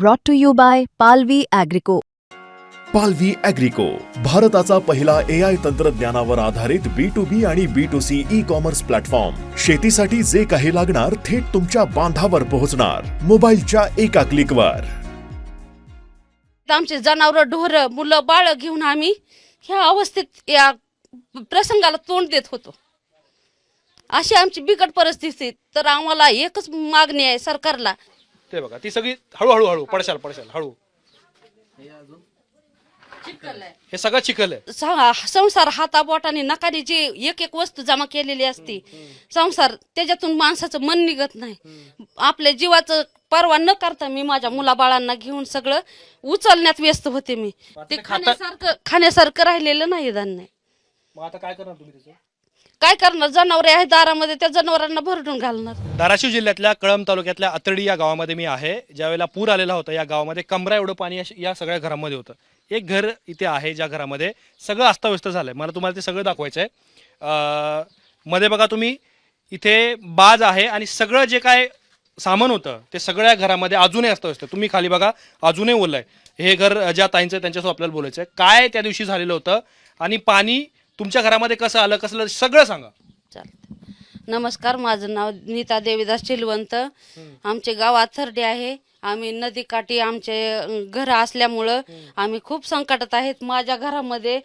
brought to you by Palvi Agrico. पालवी अॅग्रिको भारताचा पहिला ए आय तंत्रज्ञानावर आधारित बी टू बी आणि B to C E commerce platform शेतीसाठी जे काही लागणार थेट तुमच्या बांधावर पोहोचणार. मोबाईलच्या एका क्लिकवर आमचे जनावर ढोर मुलं बाळ घेऊन आम्ही ह्या अवस्थेत या प्रसंगाला तोंड देत होतो. अशी आमची बिकट परिस्थिती तर आम्हाला एकच मागणी आहे सरकारला ते बघा ती सगळी हळूहळू हळू पडशाल पडशाल हळू. हे सगळं चिखल आहे. संसार हाताबोटाने नकाने जे एक एक वस्तू जमा केलेली असते संसार त्याच्यातून माणसाचं मन निघत नाही. आपल्या जीवाचं परवा न करता मी माझ्या मुलाबाळांना घेऊन सगळं उचलण्यात व्यस्त होते मी. ते खाता- खाण्यासारखं खाण्यासारखं राहिलेलं नाही धान्य. मग आता काय करणार तुम्ही त्याचं? काय करणार? जनावरे आहे दारामध्ये त्या जनावरांना भरडून घालणार. धाराशिव जिल्ह्यातल्या कळंब तालुक्यातल्या अतर्डी या गावामध्ये मी आहे. ज्यावेळेला पूर आलेला होता या गावामध्ये कमरा एवढं पाणी या- या सगळ्या घरामध्ये होतं. एक घर इथे आहे ज्या घरामध्ये सगळं अस्ताव्यस्त झालंय. मला तुम्हाला ते सगळं दाखवायचं आहे मध्ये बघा तुम्ही इथे बाज आहे आणि सगळं जे काय सामान होतं ते सगळ्या घरामध्ये अजूनही अस्ताव्यस्त तुम्ही खाली बघा अजूनही ओललंय आहे. हे घर ज्या ताईंचं आहे, त्यांच्यासोबत आपल्याला बोलायचं आहे काय त्या दिवशी झालेलं होतं आणि पाणी तुमच्या घरामध्ये कसं आलं कसं आलं, सगळं सांगा. चालतं नमस्कार माझं नाव नीता देवीदास चिलवंत. आमचे गाव अथर्डे आहे. आम्ही नदीकाठी आमचे घर असल्यामुळं आम्ही खूप संकटात आहेत. माझ्या घरामध्ये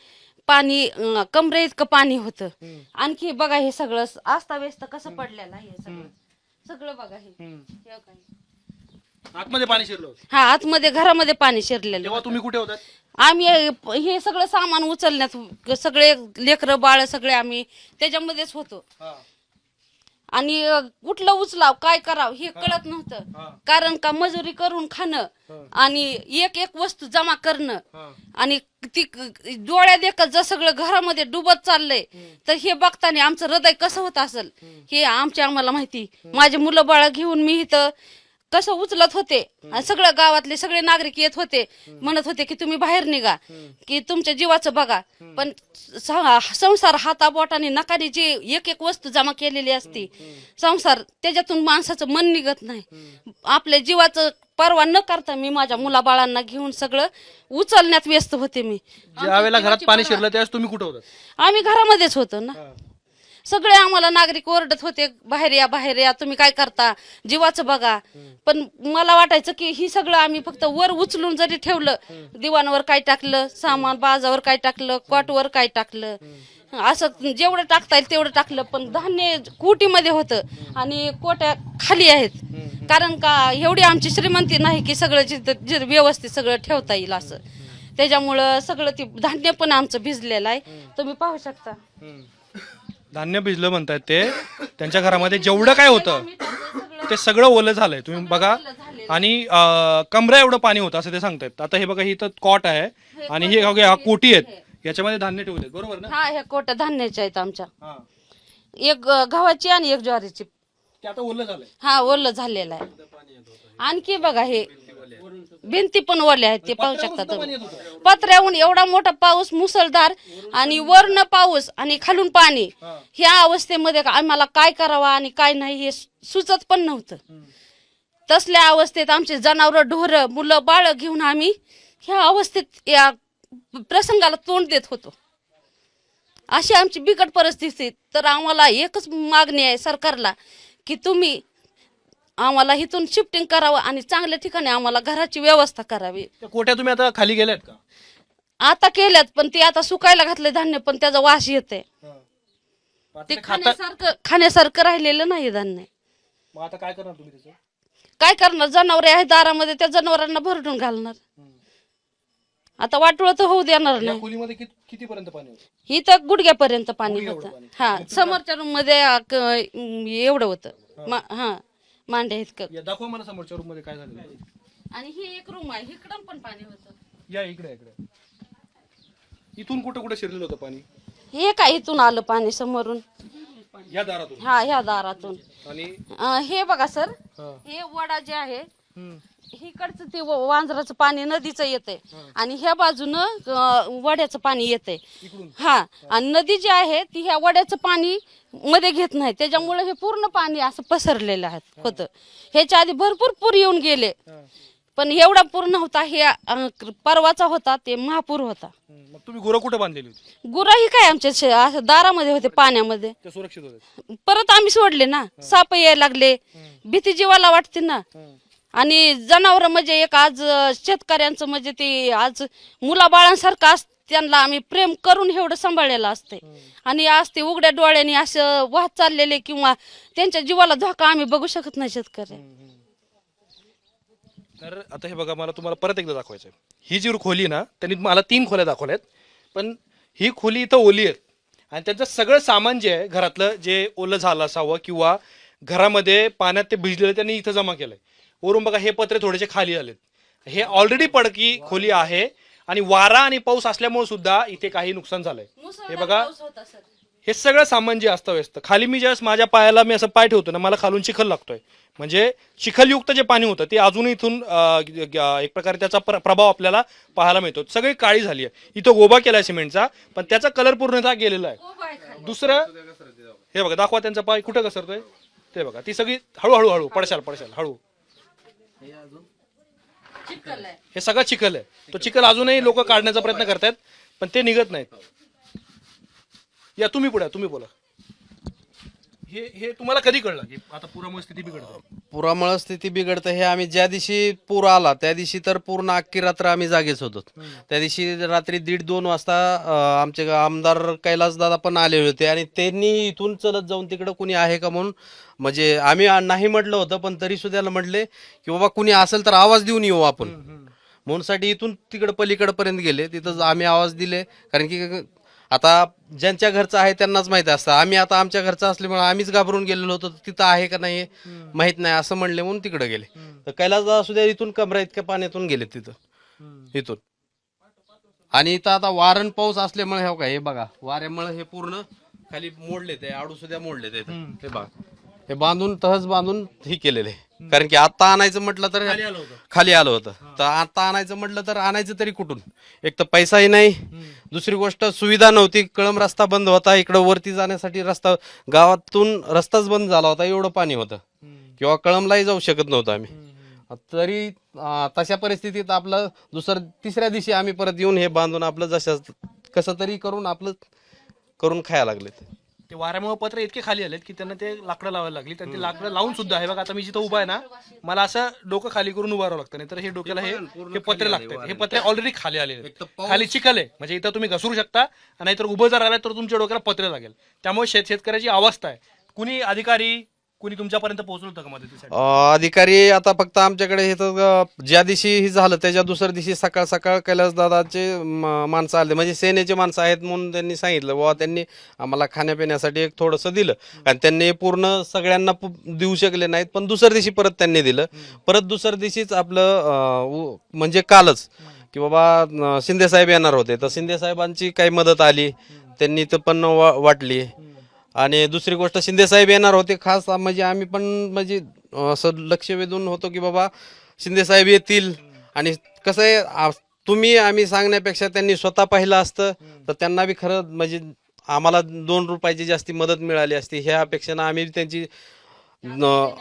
पाणी कमरे इतकं पाणी होतं. आणखी बघा हे सगळं आस्ताव्यस्त कसं पडलेलं आहे हे सगळं. सगळं बघा हे. हे बघा हे. आतमध्ये पाणी शिरलं होतं. हा आतमध्ये घरामध्ये पाणी शिरलेलं तेव्हा तुम्ही कुठे होतात? आम्ही हे सगळं सामान उचलण्यात सगळे लेकरं बाळ सगळे आम्ही त्याच्यामध्येच होतो. आणि कुठलं उचलाव काय करावं हे कळत नव्हतं. कारण का मजुरी करून खाणं आणि एक एक वस्तू जमा करणं आणि ती डोळ्या देखत जर सगळं घरामध्ये डुबत चाललंय तर हे बघताना आमचं हृदय कसं होत असेल? हे आमच्या आम्हाला माहिती. माझे मुलं बाळ घेऊन मी इथं कसं उचलत होते. आणि सगळं गावातले सगळे नागरिक येत होते. म्हणत होते की तुम्ही बाहेर निघा. की तुमच्या जीवाचं बघा. पण संसार हाताबोटाने नकाने जे एक एक वस्तू जमा केलेली असते संसार त्याच्यातून माणसाचं मन निघत नाही. आपल्या जीवाचं परवा न करता मी माझ्या मुलाबाळांना घेऊन सगळं उचलण्यात व्यस्त होते मी. ज्या वेळेला घरात पाणी शिरलं त्यावेळेस तुम्ही कुठे होतात? आम्ही घरामध्येच होतो ना. सगळे आम्हाला नागरिक ओरडत होते बाहेर या बाहेर या तुम्ही काय करता? जीवाचं बघा. पण मला वाटायचं की ही सगळं आम्ही फक्त वर उचलून जरी ठेवलं दिवाणावर काय टाकलं सामान बाजावर काय टाकलं कॉटवर काय टाकलं असं जेवढं टाकता येईल तेवढं टाकलं पण धान्य कोटीमध्ये होतं आणि कोट्या खाली आहेत. कारण का एवढी आमची श्रीमंती नाही की सगळं जिथं व्यवस्थित सगळं ठेवता येईल असं. त्याच्यामुळं सगळं ते धान्य पण आमचं भिजलेलं आहे. तुम्ही पाहू शकता. धान्य भिजलं म्हणतायत ते त्यांच्या घरामध्ये जेवढं काय होतं ते सगळं ओलं झालंय. तुम्ही बघा आणि कमरा एवढं पाणी होतं असं ते सांगतायत. आता हे बघा ही तर कॉट आहे आणि हे बघा, हा कोटी आहेत. याच्यामध्ये धान्य ठेवले बरोबर ना? हा ह्या कोट्या धान्याच्या आहेत आमच्या. हा. एक अ, गव्हाची आणि एक ज्वारीची. ते आता ओलं झालंय. हा ओलं झालेलं आहे. आणखी बघा हे भिंती पण ओल्या आहेत ते पाहू शकता तुम्ही. पत्र्याहून एवढा मोठा पाऊस मुसळधार आणि वरनं पाऊस आणि खालून पाणी ह्या अवस्थेमध्ये आम्हाला काय करावं आणि काय नाही हे सुचत पण नव्हतं. तसल्या अवस्थेत आमचे जनावर ढोर मुलं बाळ घेऊन आम्ही ह्या अवस्थेत या प्रसंगाला तोंड देत होतो. अशी आमची बिकट परिस्थिती तर आम्हाला एकच मागणी आहे सरकारला की तुम्ही आम्हाला इथून शिफ्टिंग करावं आणि चांगल्या ठिकाणी आम्हाला घराची व्यवस्था करावी. त्या कोट्या तुम्ही आता खाली गेल्यात का? आता केल्यात पण ते आता सुकायला घातले धान्य पण त्याचा वास येते ते खाता खाण्यासारखं खाण्यासारखं राहिलेलं नाही धान्य. मग आता काय करणार तुम्ही त्याचं? काय करणार? जनावरे आहेत दारामध्ये त्या जनावरांना भरडून घालणार. आता वाटोळ तर होऊ देणार या नाही. खोलीमध्ये किती कितीपर्यंत पाणी होतं? ही तर गुडघ्यापर्यंत पाणी होतं. पाणी. हा समोरच्या रूममध्ये अ, क- अं, एवढं होतं. मा- हा. मांड्या इतकं या दाखवा मला समोरच्या रूममध्ये काय झालं आणि ही एक रूम आहे इकडं पण पाणी होतं. या इकडे इकडे. इथून कुठं कुठं शिरलेलं होतं पाणी? हे काय इथून आलं पाणी समोरून? या दारातून. हा ह्या दारातून. आणि? अं, हे बघा सर. हा. हे वडा जे आहे हम्म. इकडचं ते व- वांजराचं पाणी नदीचं येतंय. आणि ह्या बाजूनं अं, वड्याचं पाणी येतंय. हा आणि नदी जी आहे ती ह्या वड्याचं पाणी मध्ये घेत नाही. त्याच्यामुळे हे पूर्ण पाणी असं पसरलेलं आहे होतं ह्याच्या आधी भरपूर पूर येऊन गेले. पण एवढा पूर नव्हता हे अं, परवाचा होता ते महापूर होता. मग तुम्ही गुरं कुठे बांधलेली होती? गुराही काय आमच्या शे- असं दारामध्ये होते पाण्यामध्ये. ते सुरक्षित होते परत आम्ही सोडले ना. साप यायला लागले. भीती जीवाला वाटते ना. आणि जनावर म्हणजे एक आज शेतकऱ्यांचं म्हणजे ते आज मुलाबाळांसारखं असं त्यांना आम्ही प्रेम करून एवढं सांभाळलेलं असते आणि आज ते उघड्या डोळ्याने असं वाहत चाललेले किंवा त्यांच्या जीवाला धोका आम्ही बघू शकत नाही शेतकरी. तर आता हे बघा मला तुम्हाला परत एकदा दाखवायचं आहे ही जी खोली आहे ना त्यांनी मला तीन खोल्या दाखवल्यात. पण ही खोली इथं ओली आहे आणि त्यांचं सगळं सामान जे आहे घरातलं जे ओलं झालं असावं किंवा घरामध्ये पाण्यात ते भिजलेलं त्यांनी इथं जमा केलंय. वरून बघा हे पत्रे थोडेसे खाली आलेत. हे ऑलरेडी पडकी खोली आहे आणि वारा आणि पाऊस असल्यामुळे सुद्धा इथे काही नुकसान झालंय. हे बघा हे सगळं सामान जे असतं व्यस्त. खाली मी ज्यावेळेस माझ्या पायाला मी असं पाय ठेवतो ना मला खालून चिखल लागतोय. म्हणजे चिखलयुक्त जे पाणी होतं ते अजून इथून एक प्रकारे त्याचा प्र- प्रभाव आपल्याला पाहायला मिळतो. सगळी काळी झाली आहे. इथं गोबा केलाय सिमेंटचा पण त्याचा कलर पूर्णतः गेलेला आहे. दुसरं हे बघा दाखवा त्यांचा पाय. कुठं घसरतोय? ते बघा ती सगळी हळूहळू हळू पडशाल पडशाल हळू. हे सगळं चिखल आहे. तो चिखल अजूनही लोक काढण्याचा प्रयत्न करतायत पण ते निघत नाहीत. या तुम्ही पुढे तुम्ही बोला. हे हे तुम्हाला कधी कळलं की आता पुरामुळे स्थिती बिघडते? पुरामुळे स्थिती बिघडतं हे आम्ही ज्या दिवशी पूर आला त्या दिवशी तर पूर्ण अख्खी रात्र आम्ही जागेच होतो. त्या दिवशी रात्री दीड दोन वाजता अं, आमचे आमदार कैलास दादा पण आले होते आणि त्यांनी इथून चलत जाऊन तिकडं कुणी आहे का म्हणून म्हणजे आम्ही आ- नाही म्हटलं होतं पण तरी सुद्धा म्हटले की बाबा कुणी असेल तर आवाज देऊन येऊ आपण. म्हणून साठी इथून तिकडं पलीकडपर्यंत गेले तिथं आम्ही आवाज दिले कारण की आता ज्यांच्या घरचं आहे त्यांनाच माहिती असतं. आम्ही आता आमच्या घरचं असल्यामुळे आम्हीच घाबरून गेलेलो होतो. तिथं आहे का नाही माहीत नाही असं म्हणले म्हणून तिकडे गेले. तर कैलासदादा सुद्धा इथून कमरा इतक्या पाण्यातून गेले तिथं. इथून. आणि इथं आता वारण पाऊस असल्यामुळे हे बघा वाऱ्यामुळे हे पूर्ण खाली मोडले ते आडू सुद्धा मोडले ते. हे बघा. हे बांधून तहस बांधून हे केलेले. कारण की आता आणायचं म्हटलं तर खाली आलं होतं. तर आता आणायचं म्हटलं तर आणायचं तरी कुठून? एक तर पैसाही नाही. दुसरी गोष्ट सुविधा नव्हती. कळम रस्ता बंद होता. इकडं वरती जाण्यासाठी रस्ता गावातून रस्ताच बंद झाला होता. एवढं पाणी होतं. किंवा कळमलाही जाऊ शकत नव्हतं आम्ही. तरी तशा परिस्थितीत आपलं दुसर तिसऱ्या दिवशी आम्ही परत येऊन हे बांधून आपलं जशा कसं तरी करून आपलं करून खायला लागले ते वाऱ्यामुळे पत्र इतके खाली आलेत की त्यांना ते लाकडं लावायला लागली. तर ते लाकडं लावून सुद्धा हे बघा आता मी जिथं उभा आहे ना मला असं डोकं खाली करून उभा राहावं लागतं. नाही तर हे डोक्याला हे हे पत्रे लागतात. हे पत्रे ऑलरेडी खाली आलेले आहेत. खाली चिखल आहे. म्हणजे इथं तुम्ही घसरू शकता. नाहीतर उभं जर राहिलं तर तुमच्या डोक्याला पत्रे लागेल. त्यामुळे शेत शेतकऱ्याची अवस्था आहे. कुणी अधिकारी कुणी तुमच्यापर्यंत पोहोचलं होतं का मदतीसाठी? अं, अधिकारी आता फक्त आमच्याकडे हे तर अं, ज्या दिवशी हे झालं त्याच्या दुसऱ्या दिवशी सकाळ सकाळ कैलासदादाचे म- माणसं आले. म्हणजे सेनेचे माणसं आहेत म्हणून त्यांनी सांगितलं बाबा त्यांनी आम्हाला खाण्यापिण्यासाठी एक थोडंसं दिलं. आणि त्यांनी पूर्ण सगळ्यांना पु- देऊ शकले नाहीत पण दुसऱ्या दिवशी परत त्यांनी दिलं. परत दुसऱ्या दिवशीच आपलं अं, उ- म्हणजे कालच की बाबा अं, शिंदे साहेब येणार होते. तर शिंदे साहेबांची काही मदत आली. त्यांनी तर पण वा- वाटली. आणि दुसरी गोष्ट शिंदेसाहेब येणार होते. खास म्हणजे आम्ही पण म्हणजे असं लक्ष वेधून होतो की बाबा शिंदेसाहेब येतील. आणि कसं आहे तुम्ही आम्ही सांगण्यापेक्षा त्यांनी स्वतः पाहिलं असतं तर त्यांना बी खरं म्हणजे आम्हाला दोन रुपयाची जास्ती मदत मिळाली असती. ह्या अपेक्षेनं आम्ही त्यांची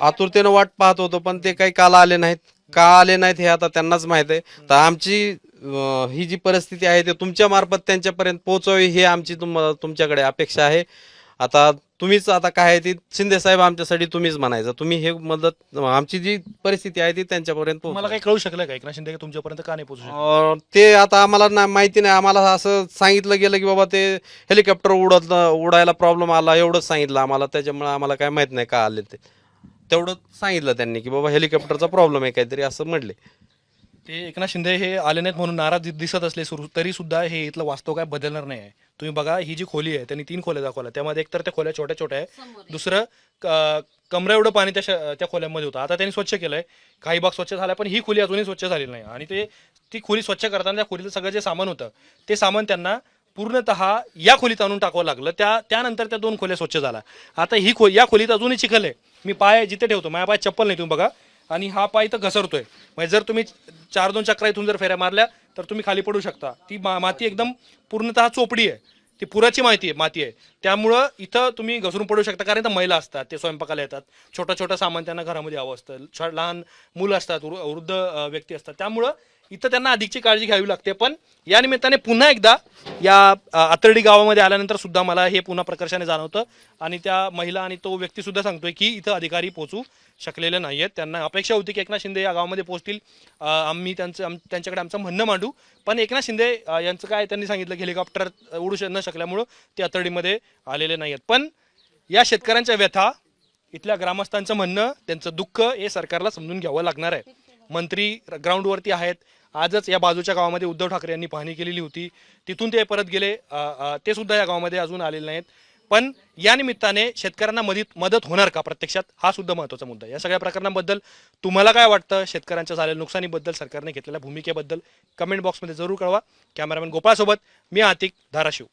आतुरतेनं वाट पाहत होतो पण ते काही काल आले नाहीत. का आले नाहीत हे आता त्यांनाच माहीत आहे. तर आमची ही जी परिस्थिती आहे ते तुमच्या मार्फत त्यांच्यापर्यंत पोहोचावी ही आमची तुम तुमच्याकडे अपेक्षा आहे. आता तुम्हीच आता काय आहे ती शिंदे साहेब आमच्यासाठी तुम्हीच म्हणायचं. तुम्ही हे मदत आमची जी परिस्थिती आहे ती त्यांच्यापर्यंत पोहोचवा. काही कळू शकलं का? एकनाथ शिंदे हे तुमच्यापर्यंत का नाही पोहोचू? अं, ते आता आम्हाला ना माहिती नाही. आम्हाला असं सांगितलं गेलं की बाबा ते हेलिकॉप्टर उडत उडायला प्रॉब्लेम आला एवढंच सांगितलं आम्हाला. त्याच्यामुळे आम्हाला काय माहीत नाही का आले ते. तेवढं सांगितलं त्यांनी की बाबा हेलिकॉप्टरचा प्रॉब्लेम आहे काहीतरी असं म्हटले. ते एकनाथ शिंदे हे आले नाहीत म्हणून नाराज दिसत असले सुरू तरी सुद्धा हे इथलं वास्तव काय बदलणार नाही आहे. तुम्ही बघा ही जी खोली आहे त्यांनी तीन खोल्या दाखवल्या. त्यामध्ये एकतर त्या खोल्या छोट्या छोट्या आहे दुसरं क- कमरा एवढं पाणी त्या श- त्या खोल्यामध्ये होतं. आता त्यांनी स्वच्छ केलंय. काही भाग स्वच्छ झालाय पण ही खोली अजूनही स्वच्छ झालेली नाही. आणि ते ती खोली स्वच्छ करताना त्या खोलीचं सगळं जे सामान होतं ते सामान त्यांना पूर्णतः या खोलीत आणून टाकावं लागलं. त्या त्यानंतर त्या दोन खोल्या स्वच्छ झाल्या. आता ही खो या खोलीत अजूनही चिखल आहे. मी पाय जिथे ठेवतो माझ्या पाय चप्पल नाही तुम्ही बघा. आणि हा पाय इथं घसरतोय. म्हणजे जर तुम्ही चार दोन चक्रा इथून जर फेऱ्या मारल्या तर तुम्ही खाली पडू शकता. ती मा- माती एकदम पूर्णतः चोपडी आहे. ती पुराची माहिती आहे माती आहे. त्यामुळं इथं तुम्ही घसरून पडू शकता कारण इथं महिला असतात ते स्वयंपाकाला येतात. छोटं छोटं सामान त्यांना घरामध्ये हवं असतं. लहान मुलं असतात वृ- वृद्ध व्यक्ती असतात. त्यामुळं इथं त्यांना अधिकची काळजी घ्यावी लागते. पण या निमित्ताने पुन्हा एकदा या आतर्डी गावामध्ये आल्यानंतर सुद्धा मला हे पुन्हा प्रकर्षाने जाणवतं. आणि त्या महिला आणि तो व्यक्ती सुद्धा सांगतोय की इथं अधिकारी पोहोचू शकलेले नाही आहेत त्यांना अपेक्षा होती की एकनाथ शिंदे या गावामध्ये पोहोचतील आम्ही त्यांचं आम- त्यांच्याकडे आमचं म्हणणं मांडू. पण एकनाथ शिंदे यांचं काय त्यांनी सांगितलं की हेलिकॉप्टर उडू श- न शकल्यामुळं ते आतर्डीमध्ये आलेले नाही आहेत पण या शेतकऱ्यांच्या व्यथा इथल्या ग्रामस्थांचं म्हणणं त्यांचं दुःख हे सरकारला समजून घ्यावं लागणार आहे. मंत्री ग्राउंडवरती आहेत. आजच या बाजूच्या गावामध्ये उद्धव ठाकरे यांनी पाहणी केलेली होती. तिथून ते परत गेले. ते सुद्धा या गावामध्ये अजून आलेले नाहीत. पण या निमित्ताने शेतकऱ्यांना मदत मदत होणार का प्रत्यक्षात? हा सुद्धा महत्त्वाचा मुद्दा या सगळ्या प्रकरणाबद्दल तुम्हाला काय वाटतं? शेतकऱ्यांच्या झालेल्या नुकसानीबद्दल सरकारने घेतलेल्या भूमिकेबद्दल कमेंट बॉक्समध्ये जरूर कळवा. कॅमेरामॅन गोपाळसोबत मी आतिक धाराशिव.